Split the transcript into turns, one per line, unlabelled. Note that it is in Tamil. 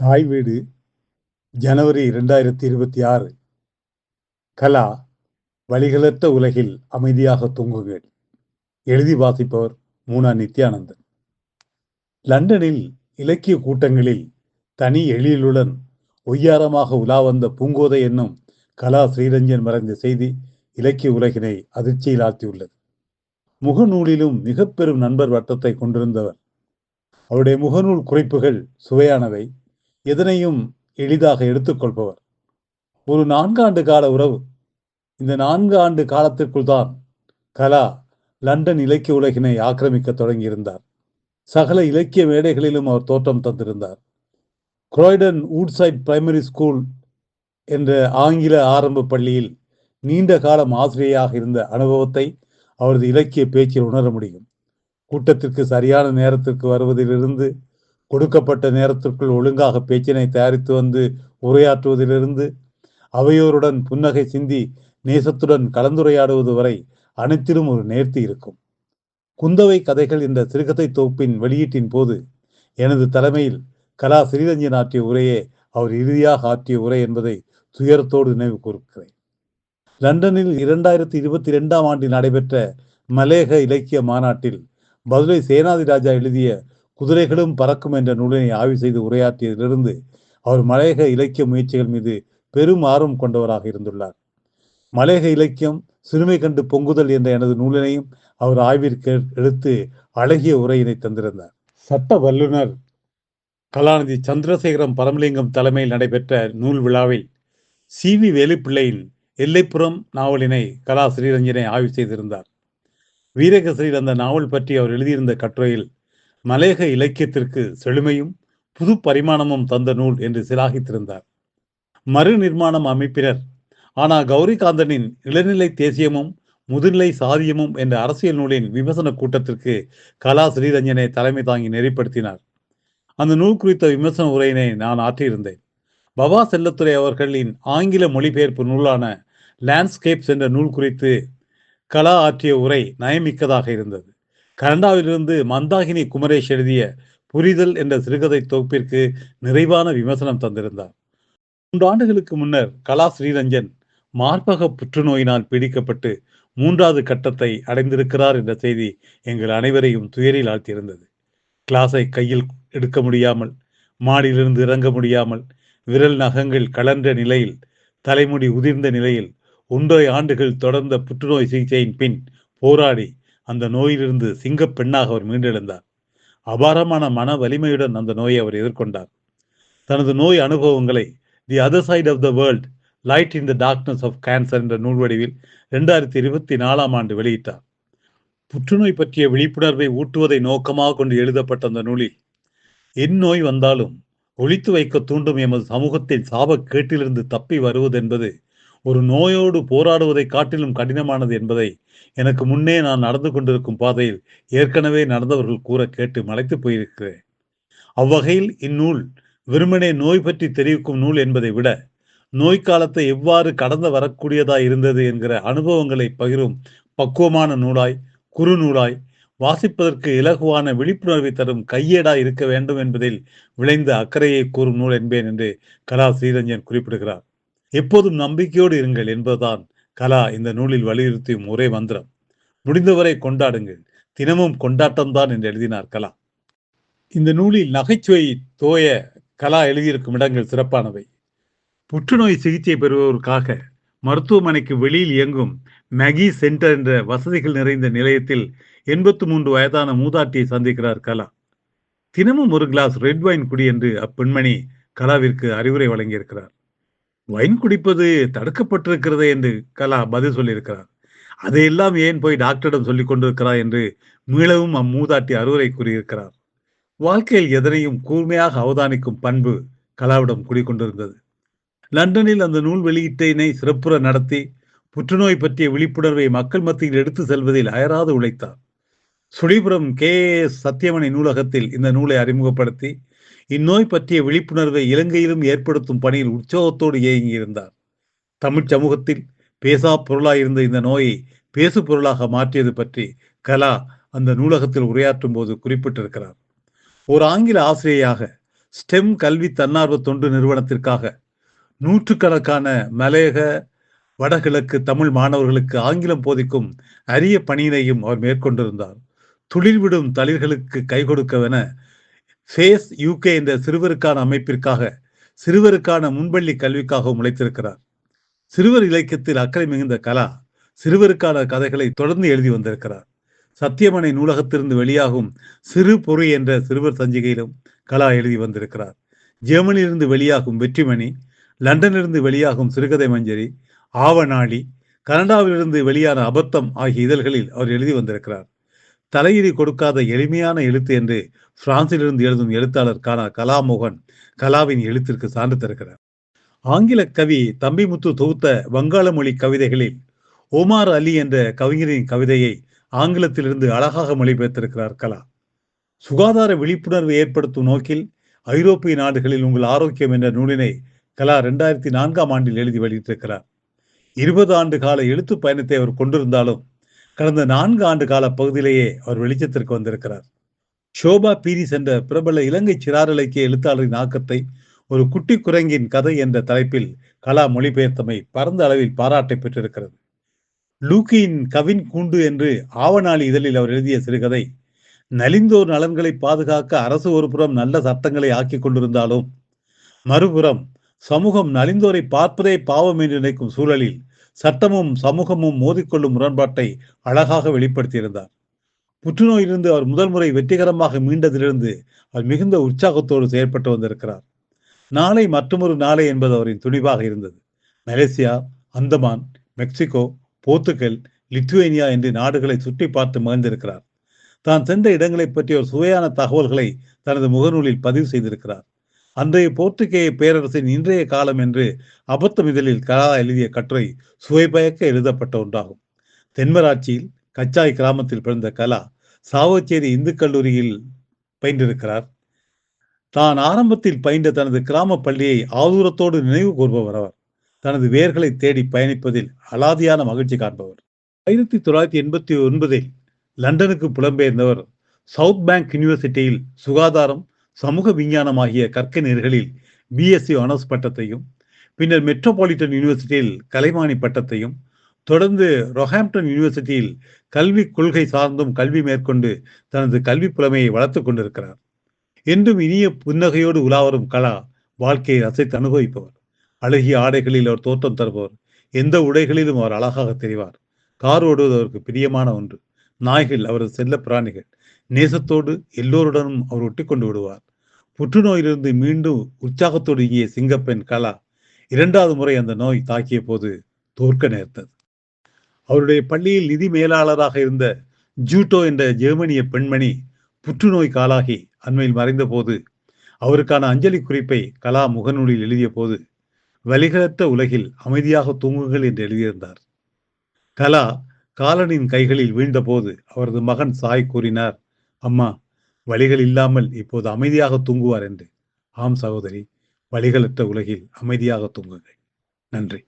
தாய் வீடு ஜனவரி இரண்டாயிரத்தி இருபத்தி ஆறு. கலா வழிகளற்ற உலகில் அமைதியாக தூங்குங்கள் எழுதி வாசிப்பவர் மூனா நித்யானந்தன். லண்டனில் இலக்கிய கூட்டங்களில் தனி எழிலுடன் ஒய்யாரமாக உலா வந்த பூங்கோதை என்னும் கலா ஸ்ரீரஞ்சன் மறைந்த செய்தி இலக்கிய உலகினை அதிர்ச்சியில் ஆழ்த்தியுள்ளது. முகநூலிலும் மிக பெரும் நண்பர் வட்டத்தை கொண்டிருந்தவர். அவருடைய முகநூல் குறிப்புகள் சுவையானவை எதனையும் எளிதாக எடுத்துக்கொள்பவர். ஒரு நான்காண்டு கால உறவு. இந்த நான்கு ஆண்டு காலத்திற்குள் தான் கலா லண்டன் இலக்கிய உலகினை ஆக்கிரமிக்க தொடங்கியிருந்தார். சகல இலக்கிய மேடைகளிலும் அவர் தோற்றம் தந்திருந்தார். குரோய்டன் வூட்சைட் பிரைமரி ஸ்கூல் என்ற ஆங்கில ஆரம்ப பள்ளியில் நீண்ட காலம் ஆசிரியராக இருந்த அனுபவத்தை அவரது இலக்கிய பேச்சில் உணர முடியும். கூட்டத்திற்கு சரியான நேரத்திற்கு வருவதிலிருந்து கொடுக்கப்பட்ட நேரத்திற்குள் ஒழுங்காக பேச்சினை தயாரித்து வந்து உரையாற்றுவதிலிருந்து அவையோருடன் புன்னகை சிந்தி நேசத்துடன் கலந்துரையாடுவது வரை அனைத்திலும் ஒரு நேர்த்தி இருக்கும். குந்தவை கதைகள் என்ற சிறுகதை தொகுப்பின் வெளியீட்டின் போது எனது தலைமையில் கலா ஸ்ரீரஞ்சன் ஆற்றிய உரையே அவர் இறுதியாக ஆற்றிய உரை என்பதை துயரத்தோடு நினைவு கூறுகிறேன் லண்டனில் இரண்டாயிரத்தி இருபத்தி இரண்டாம் ஆண்டில் நடைபெற்ற மலேக இலக்கிய மாநாட்டில் மதுரை சேனாதிராஜா எழுதிய குதிரைகளும் பறக்கும் என்ற நூலினை ஆய்வு செய்து உரையாற்றியதிலிருந்து அவர் மலையக இலக்கிய முயற்சிகள் மீது பெரும் ஆர்வம் கொண்டவராக இருந்துள்ளார். மலையக இலக்கியம் சிறுமை கண்டு பொங்குதல் என்ற எனது நூலினையும் அவர் ஆய்விற்கு எடுத்து அழகிய உரையினை தந்திருந்தார். சட்ட வல்லுநர் கலாநிதி சந்திரசேகரம் பரமலிங்கம் தலைமையில் நடைபெற்ற நூல் விழாவில் சி. வி. வேலுப்பிள்ளையின் எல்லைப்புறம் நாவலினை கலா ஸ்ரீரஞ்சனை ஆய்வு செய்திருந்தார். வீரகசரியில் அந்த நாவல் பற்றி அவர் எழுதியிருந்த கட்டுரையில் மலையக இலக்கியத்திற்கு செழுமையும் புது பரிமாணமும் தந்த நூல் என்று சிலாகித்திருந்தார். மறு நிர்மாணம் அமைப்பினர் ஆனால் கௌரிகாந்தனின் இளநிலை தேசியமும் முதுநிலை சாதியமும் என்ற அரசியல் நூலின் விமர்சன கூட்டத்திற்கு கலா ஸ்ரீரஞ்சனை தலைமை தாங்கி நெறிப்படுத்தினார். அந்த நூல் குறித்த விமர்சன உரையினை நான் ஆற்றியிருந்தேன். பவா செல்லத்துறை அவர்களின் ஆங்கில மொழிபெயர்ப்பு நூலான லேண்ட்ஸ்கேப்ஸ் என்ற நூல் குறித்து கலா ஆற்றிய உரை நயமிக்கதாக இருந்தது. கனடாவிலிருந்து மந்தாகினி குமரேஷ் எழுதிய புரிதல் என்ற சிறுகதை தொகுப்பிற்கு நிறைவான விமர்சனம் தந்திருந்தார். மூன்று ஆண்டுகளுக்கு முன்னர் கலா ஸ்ரீரஞ்சன் மார்பக புற்றுநோயினால் பீடிக்கப்பட்டு மூன்றாவது கட்டத்தை அடைந்திருக்கிறார் என்ற செய்தி எங்கள் அனைவரையும் துயரில் ஆழ்த்தியிருந்தது. கிளாஸை கையில் எடுக்க முடியாமல் மாடியிலிருந்து இறங்க முடியாமல் விரல் நகங்கள் கலன்ற நிலையில் தலைமுடி உதிர்ந்த நிலையில் ஒன்றரை ஆண்டுகள் தொடர்ந்த புற்றுநோய் சிகிச்சையின் பின் போராடி அந்த நோயிலிருந்து சிங்கப் பெண்ணாக அவர் மீண்டெழுந்தார். அபாரமான மன வலிமையுடன் அந்த நோயை அவர் எதிர்கொண்டார். தனது நோய் அனுபவங்களை the other side of the world light in the darkness of cancer என்ற நூல் வடிவில் ரெண்டாயிரத்தி இருபத்தி நாலாம் ஆண்டு வெளியிட்டார். புற்றுநோய் பற்றிய விழிப்புணர்வை ஊட்டுவதை நோக்கமாக கொண்டு எழுதப்பட்ட அந்த நூலில் என் நோய் வந்தாலும் ஒழித்து வைக்க தூண்டும் எமது சமூகத்தின் சாபக் கேட்டிலிருந்து தப்பி வருவது என்பது ஒரு நோயோடு போராடுவதை காட்டிலும் கடினமானது என்பதை எனக்கு முன்னே நான் நடந்து கொண்டிருக்கும் பாதையில் ஏற்கனவே நடந்தவர்கள் கூற கேட்டு மலைத்து போயிருக்கிறேன். அவ்வகையில் இந்நூல் வெறுமனே நோய் பற்றி தெரிவிக்கும் நூல் என்பதை விட நோய் காலத்தை எவ்வாறு கடந்து வரக்கூடியதாய் இருந்தது என்கிற அனுபவங்களை பகிரும் பக்குவமான நூலாய் குறு நூலாய் வாசிப்பதற்கு இலகுவான விழிப்புணர்வை தரும் கையேடாய் இருக்க வேண்டும் என்பதில் விளைந்த அக்கறையை கூறும் நூல் என்பேன் என்று கலா ஸ்ரீரஞ்சன் குறிப்பிடுகிறார். எப்போதும் நம்பிக்கையோடு இருங்கள் என்பதுதான் கலா இந்த நூலில் வலியுறுத்தியும் ஒரே மந்திரம். முடிந்தவரை கொண்டாடுங்கள். தினமும் கொண்டாட்டம்தான் என்று எழுதினார் கலா. இந்த நூலில் நகைச்சுவை தோய கலா எழுதியிருக்கும் இடங்கள் சிறப்பானவை. புற்றுநோய் சிகிச்சை பெறுபவருக்காக மருத்துவமனைக்கு வெளியில் இயங்கும் மேகி சென்டர் என்ற வசதிகள் நிறைந்த நிலையத்தில் எண்பத்து மூன்று வயதான மூதாட்டியை சந்திக்கிறார் கலா. தினமும் ஒரு கிளாஸ் ரெட் வைன் குடி என்று அப்பெண்மணி கலாவிற்கு அறிவுரை வழங்கியிருக்கிறார். வைன் குடிப்பது தடுக்கப்பட்டிருக்கிறது என்று கலா பதில் சொல்லியிருக்கிறார். அதையெல்லாம் ஏன் போய் டாக்டரிடம் சொல்லிக் கொண்டிருக்கிறார் என்று மீளவும் அம்மூதாட்டி அறுவரை கூறியிருக்கிறார். வாழ்க்கையில் எதனையும் கூர்மையாக அவதானிக்கும் பண்பு கலாவிடம் குடிக்கொண்டிருந்தது லண்டனில் அந்த நூல் வெளியீட்டினை சிறப்புற நடத்தி புற்றுநோய் பற்றிய விழிப்புணர்வை மக்கள் மத்தியில் எடுத்து செல்வதில் அயராது உழைத்தார். சுழிபுரம் கே எஸ் சத்தியமணி நூலகத்தில் இந்த நூலை அறிமுகப்படுத்தி இந்நோய் பற்றிய விழிப்புணர்வை இலங்கையிலும் ஏற்படுத்தும் பணியில் உற்சாகத்தோடு இயங்கியிருந்தார் தமிழ் சமூகத்தில் பேசா பொருளாயிருந்த இந்த நோயை பேசு பொருளாக மாற்றியது பற்றி கலா அந்த நூலகத்தில் உரையாற்றும் போது குறிப்பிட்டிருக்கிறார். ஒரு ஆங்கில ஆசிரியையாக ஸ்டெம் கல்வி தன்னார்வ தொண்டு நிறுவனத்திற்காக நூற்றுக்கணக்கான மலையக வடகிழக்கு தமிழ் மாணவர்களுக்கு ஆங்கிலம் போதிக்கும் அரிய பணியினையும் அவர் மேற்கொண்டிருந்தார். துளிர்விடும் தளிர்களுக்கு கை கொடுக்கவென ஃபேஸ் யூகே என்ற சிறுவருக்கான அமைப்பிற்காக சிறுவருக்கான முன்பள்ளி கல்விக்காக உழைத்திருக்கிறார். சிறுவர் இலக்கியத்தில் அக்கறை மிகுந்த கலா சிறுவருக்கான கதைகளை தொடர்ந்து எழுதி வந்திருக்கிறார். சத்தியமனை நூலகத்திலிருந்து வெளியாகும் சிறு பொறு என்ற சிறுவர் சஞ்சிகையிலும் கலா எழுதி வந்திருக்கிறார். ஜெர்மனியிலிருந்து வெளியாகும் வெற்றிமணி லண்டனிலிருந்து வெளியாகும் சிறுகதை மஞ்சரி ஆவநாளி கனடாவிலிருந்து வெளியான அபத்தம் ஆகிய இதழ்களில் அவர் எழுதி வந்திருக்கிறார். தலையிடி கொடுக்காத எளிமையான எழுத்து என்று பிரான்சிலிருந்து எழுதும் எழுத்தாளர் கானா கலாமோகன் கலாவின் எழுத்திற்கு சான்று தருகிறார். ஆங்கில கவி தம்பிமுத்து தொகுத்த வங்காள மொழி கவிதைகளில் ஒமார் அலி என்ற கவிஞரின் கவிதையை ஆங்கிலத்திலிருந்து அழகாக மொழிபெயர்த்திருக்கிறார் கலா. சுகாதார விழிப்புணர்வு ஏற்படுத்தும் நோக்கில் ஐரோப்பிய நாடுகளில் உங்கள் ஆரோக்கியம் என்ற நூலினை கலா ரெண்டாயிரத்தி நான்காம் ஆண்டில் எழுதி வெளியிட்டிருக்கிறார். இருபது ஆண்டு கால எழுத்து பயணத்தை அவர் கொண்டிருந்தாலும் கடந்த நான்கு ஆண்டு கால பகுதியிலேயே அவர் வெளிச்சத்திற்கு வந்திருக்கிறார். ஷோபா பீரிஸ் என்ற பிரபல இலங்கை சிறார் இலக்கிய எழுத்தாளரின் ஆக்கத்தை ஒரு குட்டி குரங்கின் கதை என்ற தலைப்பில் கலா மொழிபெயர்த்தமை பரந்த அளவில் பாராட்டை பெற்றிருக்கிறது. லூக்கியின் கவின் கூண்டு என்று ஆவணாளி இதழில் அவர் எழுதிய சிறுகதை நலிந்தோர் நலன்களை பாதுகாக்க அரசு ஒருபுறம் நல்ல சட்டங்களை ஆக்கி கொண்டிருந்தாலும் மறுபுறம் சமூகம் நலிந்தோரை பார்ப்பதே பாவம் என்று நினைக்கும் சூழலில் சட்டமும் சமூகமும் மோதிக்கொள்ளும் முரண்பாட்டை அழகாக வெளிப்படுத்தியிருந்தார். புற்றுநோயிலிருந்து அவர் முதல் முறை வெற்றிகரமாக மீண்டதிலிருந்து அவர் மிகுந்த உற்சாகத்தோடு செயற்பட்டு வந்திருக்கிறார். நாளை மற்றொரு நாளை என்பது அவரின் துணிவாக இருந்தது. Malaysia Andaman Mexico Portugal Lithuania என்று நாடுகளை சுற்றி பார்த்து மகிழ்ந்திருக்கிறார். தான் சென்ற இடங்களை பற்றிய ஒரு சுவையான தகவல்களை தனது முகநூலில் பதிவு செய்திருக்கிறார். அன்றைய போர்த்துகேய பேரரசின் இன்றைய காலம் என்று அபத்தம் இதழில் கலா எழுதிய கட்டுரை சுவைபயக்க எழுதப்பட்ட ஒன்றாகும். தென்மராட்சியில் கச்சாய் கிராமத்தில் பிறந்த கலா சாவச்சேரி இந்து கல்லூரியில் பயின்றிருக்கிறார். தான் ஆரம்பத்தில் பயின்ற தனது கிராம பள்ளியை ஆதூரத்தோடு நினைவு கூறுபவர் அவர். தனது வேர்களை தேடி பயணிப்பதில் அலாதியான மகிழ்ச்சி காண்பவர். ஆயிரத்தி தொள்ளாயிரத்தி எண்பத்தி ஒன்பதில் லண்டனுக்கு புலம்பெயர்ந்தவர் சவுத் பேங்க் யூனிவர்சிட்டியில் சுகாதாரம் சமூக விஞ்ஞானமாகிய கற்க நேர்களில் பிஎஸ்சி ஆனர்ஸ் பட்டத்தையும் பின்னர் மெட்ரோபாலிட்டன் யூனிவர்சிட்டியில் கலைமானி பட்டத்தையும் தொடர்ந்து ரொஹாம்ப்டன் யூனிவர்சிட்டியில் கல்வி கொள்கை சார்ந்தும் கல்வி மேற்கொண்டு தனது கல்வி புலமையை வளர்த்துக் கொண்டிருக்கிறார். என்றும் இனிய புன்னகையோடு உலாவரும் கலா வாழ்க்கையை ரசித்து அனுபவிப்பவர். அழகிய ஆடைகளில் அவர் தோற்றம் தருபவர். எந்த உடைகளிலும் அவர் அழகாக தெரிவார். கார் ஓடுவது அவருக்கு பிரியமான ஒன்று. நாய்கள் அவரது செல்ல பிராணிகள். நேசத்தோடு எல்லோருடனும் அவர் ஒட்டி கொண்டு விடுவார். புற்றுநோயிலிருந்து மீண்டும் உற்சாகத்தோடு இங்கிய சிங்கப்பெண் கலா இரண்டாவது முறை அந்த நோய் தாக்கிய போது தோற்க நேர்ந்தது அவருடைய பள்ளியில் நிதி மேலாளராக இருந்த ஜூட்டோ என்ற ஜெர்மனிய பெண்மணி புற்றுநோய் காலாகி அண்மையில் மறைந்த போது அவருக்கான அஞ்சலி குறிப்பை கலா முகநூலில் எழுதிய போது வலிகளற்ற உலகில் அமைதியாக தூங்குங்கள் என்று எழுதியிருந்தார். கலா காலனின் கைகளில் வீழ்ந்தபோது அவரது மகன் சாய் கூறினார் அம்மா வழிகள் இல்லாமல் இப்போது அமைதியாக தூங்குவார் என்று. ஆம் சகோதரி வழிகளற்ற உலகில் அமைதியாக தூங்குங்கள். நன்றி.